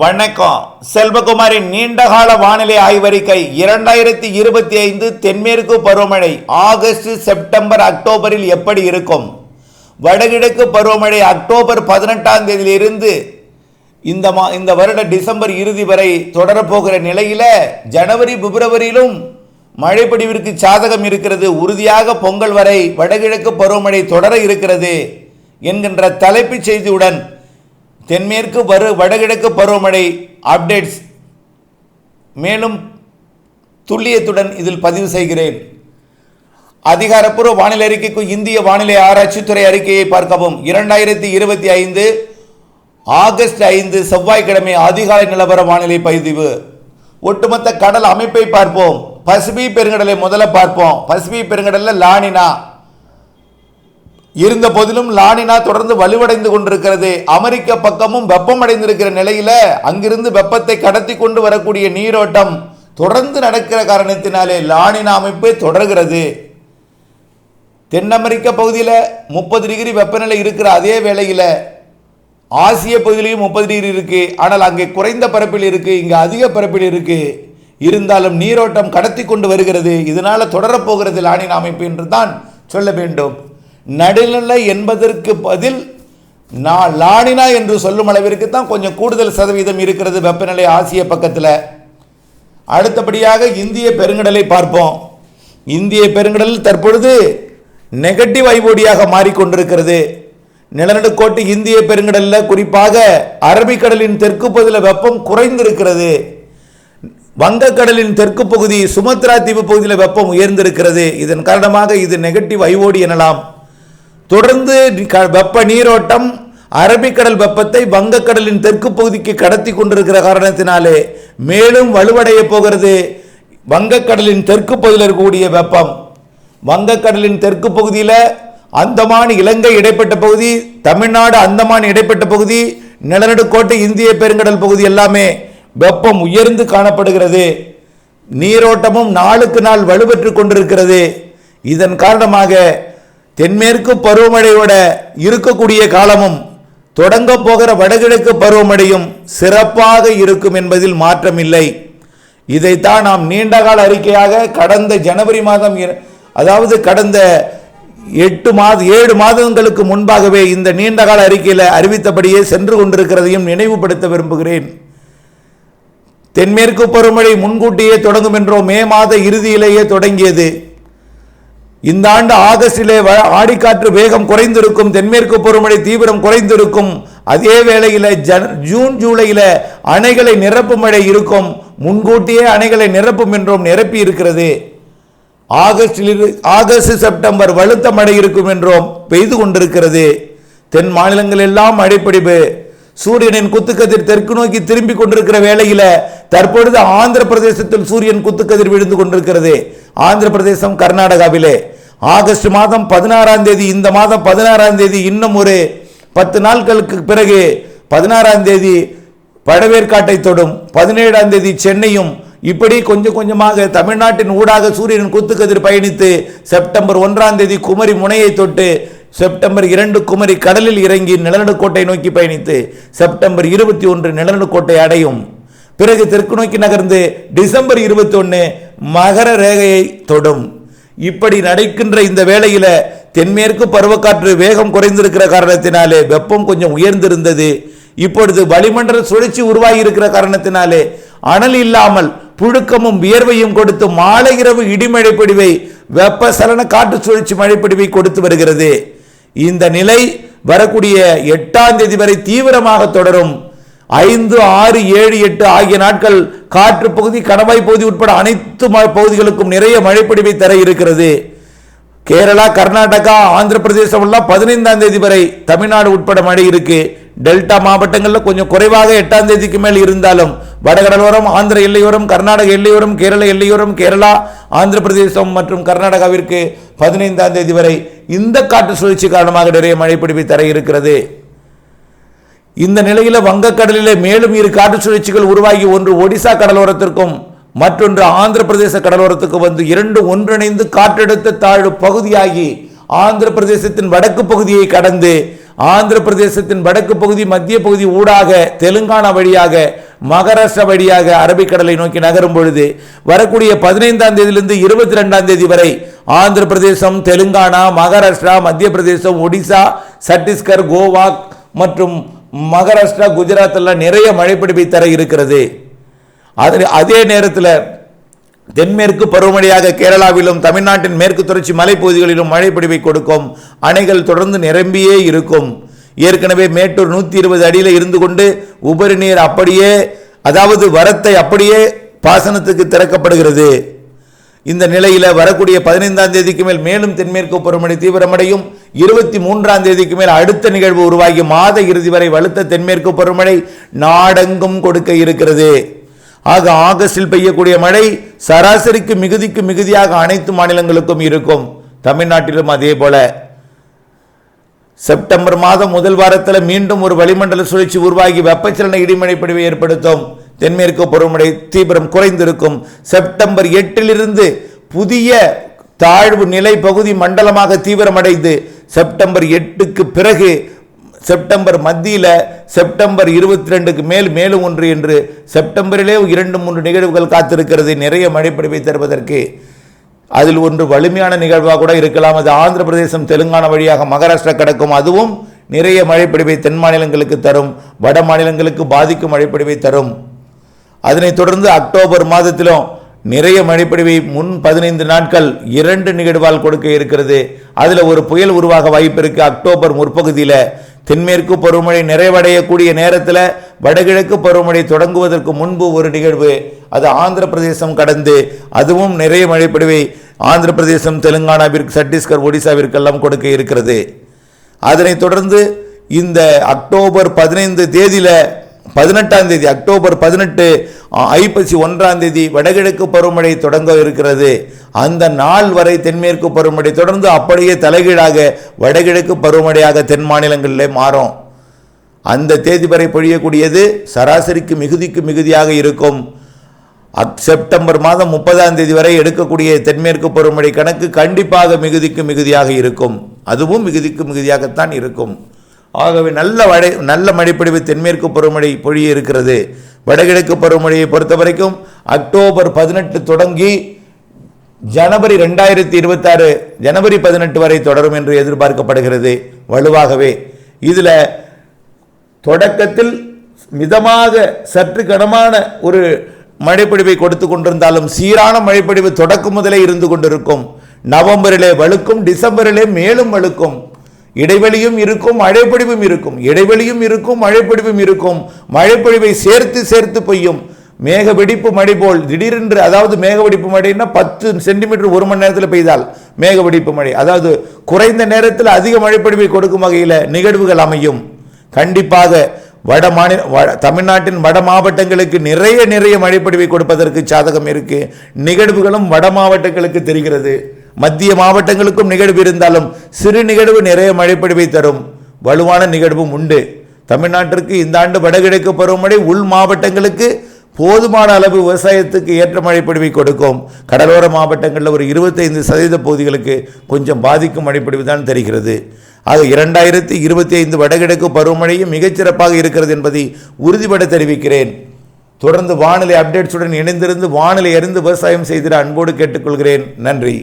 வணக்கம். செல்வகுமாரின் நீண்டகால வானிலை ஆய்வறிக்கை இரண்டாயிரத்தி இருபத்தி ஐந்து தென்மேற்கு பருவமழை ஆகஸ்ட் செப்டம்பர் அக்டோபரில் எப்படி இருக்கும்? வடகிழக்கு பருவமழை அக்டோபர் பதினெட்டாம் தேதியிலிருந்து இந்த மா இந்த வருட டிசம்பர் இறுதி வரை தொடரப்போகிற நிலையில் ஜனவரி பிப்ரவரியிலும் மழைப்படிவிற்கு சாதகம் இருக்கிறது. உறுதியாக பொங்கல் வரை வடகிழக்கு பருவமழை தொடர இருக்கிறது என்கின்ற தலைப்புச் செய்தியுடன் தென்மேற்கு வரு வடகிழக்கு பருவமழை அப்டேட்ஸ் மேலும் துல்லியத்துடன் இதில் பதிவு செய்கிறேன். அதிகாரப்பூர்வ வானிலை அறிக்கைக்கு இந்திய வானிலை ஆராய்ச்சித்துறை அறிக்கையை பார்க்கவும். இரண்டாயிரத்தி இருபத்தி ஐந்து ஆகஸ்ட் ஐந்து செவ்வாய்க்கிழமை அதிகாலை நிலவர வானிலை பதிவு. ஒட்டுமொத்த கடல் அமைப்பை பார்ப்போம். பசிபிக் பெருங்கடலை முதல்ல பார்ப்போம். பசிபிக் பெருங்கடலில் லானினா. இருந்த போதிலும் லானினா தொடர்ந்து வலுவடைந்து கொண்டிருக்கிறது. அமெரிக்க பக்கமும் வெப்பமடைந்திருக்கிற நிலையில அங்கிருந்து வெப்பத்தை கடத்தி கொண்டு வரக்கூடிய நீரோட்டம் தொடர்ந்து நடக்கிற காரணத்தினாலே லானினா அமைப்பு தொடர்கிறது. தென் அமெரிக்க பகுதியில் முப்பது டிகிரி வெப்பநிலை இருக்கிற அதே வேளையில் ஆசிய பகுதியிலையும் முப்பது டிகிரி இருக்கு. ஆனால் அங்கே குறைந்த பரப்பில் இருக்கு இங்கே அதிக பரப்பில் இருக்கு. இருந்தாலும் நீரோட்டம் கடத்தி கொண்டு வருகிறது. இதனால தொடரப்போகிறது லானின் அமைப்பு என்று தான் சொல்ல வேண்டும். நடுநிலை என்பதற்கு பதில் நான் லானினா என்று சொல்லும் அளவிற்கு தான் கொஞ்சம் கூடுதல் சதவீதம் இருக்கிறது வெப்பநிலை ஆசிய பக்கத்தில். அடுத்தபடியாக இந்திய பெருங்கடலை பார்ப்போம். இந்திய பெருங்கடல் தற்பொழுது நெகட்டிவ் ஐபோடியாக மாறிக்கொண்டிருக்கிறது. நிலநடுக்கோட்டு இந்திய பெருங்கடலில் குறிப்பாக அரபிக்கடலின் தெற்கு பகுதியில் வெப்பம் குறைந்திருக்கிறது. வங்கக்கடலின் தெற்கு பகுதி சுமத்ரா தீவு பகுதியில் வெப்பம் உயர்ந்திருக்கிறது. இதன் காரணமாக இது நெகட்டிவ் ஐஓடி எனலாம். தொடர்ந்து க- வெப்ப நீரோட்டம் அரபிக்கடல் வெப்பத்தை வங்கக்கடலின் தெற்கு பகுதிக்கு கடத்தி கொண்டிருக்கிற காரணத்தினாலே மேலும் வலுவடைய போகிறது வங்கக்கடலின் தெற்கு பகுதியில் இருக்கக்கூடிய வெப்பம். வங்கக்கடலின் தெற்கு பகுதியில் அந்தமான் இலங்கை இடைப்பட்ட பகுதி தமிழ்நாடு அந்தமான் இடைப்பட்ட பகுதி நிலநடுக்கோட்டை இந்திய பெருங்கடல் பகுதி எல்லாமே வெப்பம் உயர்ந்து காணப்படுகிறது. நீரோட்டமும் நாளுக்கு நாள் வலுப்பெற்று கொண்டிருக்கிறது. இதன் காரணமாக தென்மேற்கு பருவமழையோட இருக்கக்கூடிய காலமும் தொடங்க போகிற வடகிழக்கு பருவமழையும் சிறப்பாக இருக்கும் என்பதில் மாற்றமில்லை. இதைத்தான் நாம் நீண்டகால அறிக்கையாக கடந்த ஜனவரி மாதம் அதாவது கடந்த எட்டு மாத ஏழு மாதங்களுக்கு முன்பாகவே இந்த நீண்டகால அறிக்கையில் அறிவித்தபடியே சென்று கொண்டிருக்கிறதையும் நினைவுபடுத்த விரும்புகிறேன். தென்மேற்கு பருவமழை முன்கூட்டியே தொடங்கும் என்றோ மே மாத இறுதியிலேயே தொடங்கியது. இந்த ஆண்டு ஆகஸ்டிலே வ- ஆடிக்காற்று வேகம் குறைந்திருக்கும் தென்மேற்கு பருவமழை தீவிரம் குறைந்திருக்கும் அதே வேளையில் ஜன ஜூன் ஜூலையில் அணைகளை நிரப்பும் மழை இருக்கும் முன்கூட்டியே அணைகளை நிரப்பும் என்றும் நிரப்பி இருக்கிறது. ஆகஸ்டில் இரு- ஆகஸ்ட் செப்டம்பர் வலுத்த மழை இருக்கும் என்றும் பெய்து கொண்டிருக்கிறது. தென் மாநிலங்கள் எல்லாம் மழைப்பிடிப்பு. சூரியனின் குத்துக்கதிர் தெற்கு நோக்கி திரும்பி கொண்டிருக்கிற வேளையில தற்பொழுது ஆந்திர பிரதேசத்தில் சூரியன் குத்துக்கதிர் விழுந்து கொண்டிருக்கிறது. ஆந்திர பிரதேசம் கர்நாடகாவிலே. ஆகஸ்ட் மாதம் பதினாறாம் தேதி இந்த மாதம் பதினாறாம் தேதி இன்னும் ஒரு பத்து நாட்களுக்கு பிறகு பதினாறாம் தேதி பழவேற்காட்டை தொடும். பதினேழாம் தேதி சென்னையும் இப்படி கொஞ்சம் கொஞ்சமாக தமிழ்நாட்டின் ஊடாக சூரியனின் குத்துக்கதிர் பயணித்து செப்டம்பர் ஒன்றாம் தேதி குமரி முனையை தொட்டு செப்டம்பர் இரண்டு குமரி கடலில் இறங்கி நிலநடுக்கோட்டை நோக்கி பயணித்து செப்டம்பர் இருபத்தி ஒன்று நிலநடுக்கோட்டை அடையும். பிறகு தெற்கு நோக்கி நகர்ந்து டிசம்பர் இருபத்தி ஒன்று மகர ரேகையை தொடும். இப்படி நடக்கின்ற இந்த வேளையில் தென்மேற்கு பருவக்காற்று வேகம் குறைந்திருக்கிற காரணத்தினாலே வெப்பம் கொஞ்சம் உயர்ந்திருந்தது. இப்பொழுது வளிமண்டல சுழற்சி உருவாகி இருக்கிற காரணத்தினாலே அனல் இல்லாமல் புழுக்கமும் வியர்வையும் கொடுத்து மாலை இரவு இடிமழை வெப்ப சலனக் காற்று சுழற்சி மழைப்பிடிவை கொடுத்து வருகிறது. இந்த நிலை வரக்கூடிய எட்டாம் தேதி வரை தீவிரமாக தொடரும். ஐந்து ஆறு ஏழு எட்டு ஆகிய நாட்கள் காற்று பகுதி கணவாய் பகுதி உட்பட அனைத்து ம- பகுதிகளுக்கும் நிறைய மழைப்பொழிவை தர இருக்கிறது. கேரளா கர்நாடகா ஆந்திர பிரதேசம் எல்லாம் பதினைந்தாம் தேதி வரை தமிழ்நாடு உட்பட மழை இருக்கு. டெல்டா மாவட்டங்களில் கொஞ்சம் குறைவாக எட்டாம் தேதிக்கு மேல் இருந்தாலும் வடகடலோரம் ஆந்திர எல்லையோரம் கர்நாடக எல்லையோரம் கேரள எல்லையோரம் கேரளா ஆந்திர பிரதேசம் மற்றும் கர்நாடகாவிற்கு பதினைந்தாம் தேதி வரை இந்த காற்று சுழற்சி காரணமாக நிறைய மழைப்பிடிவை தர இருக்கிறது. இந்த நிலையில் வங்கக்கடலிலே மேலும் இரு காற்று சுழற்சிகள் உருவாகி ஒன்று ஒடிசா கடலோரத்திற்கும் மற்றொன்று ஆந்திர பிரதேச கடலோரத்துக்கு வந்து இரண்டு ஒன்றிணைந்து காற்றழுத்த தாழ்வு பகுதியாகி ஆந்திர பிரதேசத்தின் வடக்கு பகுதியை கடந்து ஆந்திர பிரதேசத்தின் வடக்கு பகுதி மத்திய பகுதி ஊடாக தெலுங்கானா வழியாக மகாராஷ்டிரா வழியாக அரபிக்கடலை நோக்கி நகரும் பொழுது வரக்கூடிய பதினைந்தாம் தேதியிலிருந்து இருபத்தி ரெண்டாம் தேதி வரை ஆந்திர பிரதேசம் தெலுங்கானா மகாராஷ்டிரா மத்திய பிரதேசம் ஒடிசா சத்தீஸ்கர் கோவா மற்றும் மகாராஷ்டிரா குஜராத் எல்லாம் நிறைய மழைப்பிடிப்பை தர இருக்கிறது. அது அதே நேரத்தில் தென்மேற்கு பருவமழையாக கேரளாவிலும் தமிழ்நாட்டின் மேற்கு தொடர்ச்சி மலைப்பகுதிகளிலும் மழை கொடுக்கும் அணைகள் தொடர்ந்து நிரம்பியே இருக்கும். ஏற்கனவே மேட்டூர் நூற்றி இருபது அடியில் இருந்து கொண்டு உபரி நீர் அப்படியே அதாவது வரத்தை அப்படியே பாசனத்துக்கு திறக்கப்படுகிறது. இந்த நிலையில் வரக்கூடிய பதினைந்தாம் தேதிக்கு மேல் மேலும் தென்மேற்கு பருவமழை தீவிரமடையும். இருபத்தி மூன்றாம் தேதிக்கு மேல் அடுத்த நிகழ்வு உருவாகி மாத இறுதி வரை வலுத்த தென்மேற்கு பருவமழை நாடெங்கும் கொடுக்க இருக்கிறது. ஆக ஆகஸ்டில் பெய்யக்கூடிய மழை சராசரிக்கு மிகுதிக்கு மிகுதியாக அனைத்து மாநிலங்களுக்கும் இருக்கும். தமிழ்நாட்டிலும் அதே போல. செப்டம்பர் மாதம் முதல் வாரத்தில் மீண்டும் ஒரு வளிமண்டல சுழற்சி உருவாகி வெப்பச்சலன இடிமழை பிடிவை ஏற்படுத்தும். தென்மேற்கு பருவமழை தீவிரம் குறைந்திருக்கும். செப்டம்பர் எட்டிலிருந்து புதிய தாழ்வு நிலை பகுதி மண்டலமாக தீவிரமடைந்து செப்டம்பர் எட்டுக்கு பிறகு செப்டம்பர் மத்தியில் செப்டம்பர் இருபத்தி ரெண்டுக்கு மேல் மேலும் ஒன்று என்று செப்டம்பரிலே இரண்டு மூன்று நிகழ்வுகள் காத்திருக்கிறது. நிறைய மழைப்பொழிவை தருவதற்கு அதில் ஒன்று வலிமையான நிகழ்வாக கூட இருக்கலாம். அது ஆந்திர பிரதேசம் தெலுங்கானா வழியாக மகாராஷ்டிரா கிடக்கும். அதுவும் நிறைய மழைப்பிடிவை தென் மாநிலங்களுக்கு தரும். வட மாநிலங்களுக்கு பாதிக்கும் மழைப்பிடிவை தரும். அதனைத் தொடர்ந்து அக்டோபர் மாதத்திலும் நிறைய மழைப்பிடிவை முன் பதினைந்து நாட்கள் இரண்டு நிகழ்வால் கொடுக்க இருக்கிறது. அதில் ஒரு புயல் உருவாக வாய்ப்பு இருக்குது அக்டோபர் முற்பகுதியில் தென்மேற்கு பருவமழை நிறைவடையக்கூடிய நேரத்தில் வடகிழக்கு பருவமழை தொடங்குவதற்கு முன்பு ஒரு நிகழ்வு. அது ஆந்திர பிரதேசம் கடந்து அதுவும் நிறைய மழைப்பொழிவை ஆந்திர பிரதேசம் தெலுங்கானாவிற்கு சத்தீஸ்கர் ஒடிசாவிற்கெல்லாம் கொடுக்க இருக்கிறது. அதனைத் தொடர்ந்து இந்த அக்டோபர் பதினைந்து தேதியில் பதினெட்டாம் தேதி அக்டோபர் பதினெட்டு ஐப்பசி ஒன்றாம் தேதி வடகிழக்கு பருவமழை தொடங்க இருக்கிறது. அந்த நாள் வரை தென்மேற்கு பருவமழை தொடர்ந்து அப்படியே தலைகீழாக வடகிழக்கு பருவமழையாக தென் மாநிலங்களிலே மாறும். அந்த தேதி வரை பொழியக்கூடியது சராசரிக்கு மிகுதிக்கு மிகுதியாக இருக்கும். அக் செப்டம்பர் மாதம் முப்பதாம் தேதி வரை எடுக்கக்கூடிய தென்மேற்கு பருவமழை கணக்கு கண்டிப்பாக மிகுதிக்கு மிகுதியாக இருக்கும். அதுவும் மிகுதிக்கு மிகுதியாகத்தான் இருக்கும். ஆகவே நல்ல வடை நல்ல மழைப்பொழிவு தென்மேற்கு பருவமழை பொழிய இருக்கிறது. வடகிழக்கு பருவமழையை பொறுத்த வரைக்கும் அக்டோபர் பதினெட்டு தொடங்கி ஜனவரி ரெண்டாயிரத்தி இருபத்தாறு ஜனவரி பதினெட்டு வரை தொடரும் என்று எதிர்பார்க்கப்படுகிறது. வலுவாகவே. இதில் தொடக்கத்தில் மிதமாக சற்று கனமான ஒரு மழைப்பொழிவை கொடுத்து கொண்டிருந்தாலும் சீரான மழைப்பொழிவு தொடக்கம் முதலே இருந்து கொண்டிருக்கும். நவம்பரிலே வழுக்கும் டிசம்பரிலே மேலும் வழுக்கும். இடைவெளியும் இருக்கும் மழைப்பொழிவும் இருக்கும். இடைவெளியும் இருக்கும் மழைப்பொழிவும் இருக்கும். மழைப்பொழிவை சேர்த்து சேர்த்து பெய்யும். மேக வெடிப்பு மழை போல் திடீரென்று அதாவது மேக வெடிப்பு மழைன்னா பத்து சென்டிமீட்டர் ஒரு மணி நேரத்தில் பெய்தால் மேக வெடிப்பு மழை. அதாவது குறைந்த நேரத்தில் அதிக மழைப்பொழிவை கொடுக்கும் வகையில் நிகழ்வுகள் அமையும். கண்டிப்பாக வட மாநில தமிழ்நாட்டின் வட மாவட்டங்களுக்கு நிறைய நிறைய மழைப்பொழிவை கொடுப்பதற்கு சாதகம் இருக்கு. நிகழ்வுகளும் வட மாவட்டங்களுக்கு தெரிகிறது. மத்திய மாவட்டங்களுக்கும் நிகழ்வு இருந்தாலும் சிறு நிகழ்வு நிறைய மழைப்பொழிவை தரும். வலுவான நிகழ்வும் உண்டு. தமிழ்நாட்டிற்கு இந்த ஆண்டு வடகிழக்கு பருவமழை உள் மாவட்டங்களுக்கு போதுமான அளவு விவசாயத்துக்கு ஏற்ற மழைப்பொழிவை கொடுக்கும். கடலோர மாவட்டங்களில் ஒரு இருபத்தைந்து சதவீத பகுதிகளுக்கு கொஞ்சம் பாதிக்கும் மழைப்பொழிவு தான் தெரிகிறது. அது இரண்டாயிரத்தி இருபத்தி ஐந்து வடகிழக்கு பருவமழையும் மிகச்சிறப்பாக இருக்கிறது என்பதை உறுதிபட தெரிவிக்கிறேன். தொடர்ந்து வானிலை அப்டேட்ஸுடன் இணைந்திருந்து வானிலை அறிந்து விவசாயம் செய்திட அன்போடு கேட்டுக்கொள்கிறேன். நன்றி.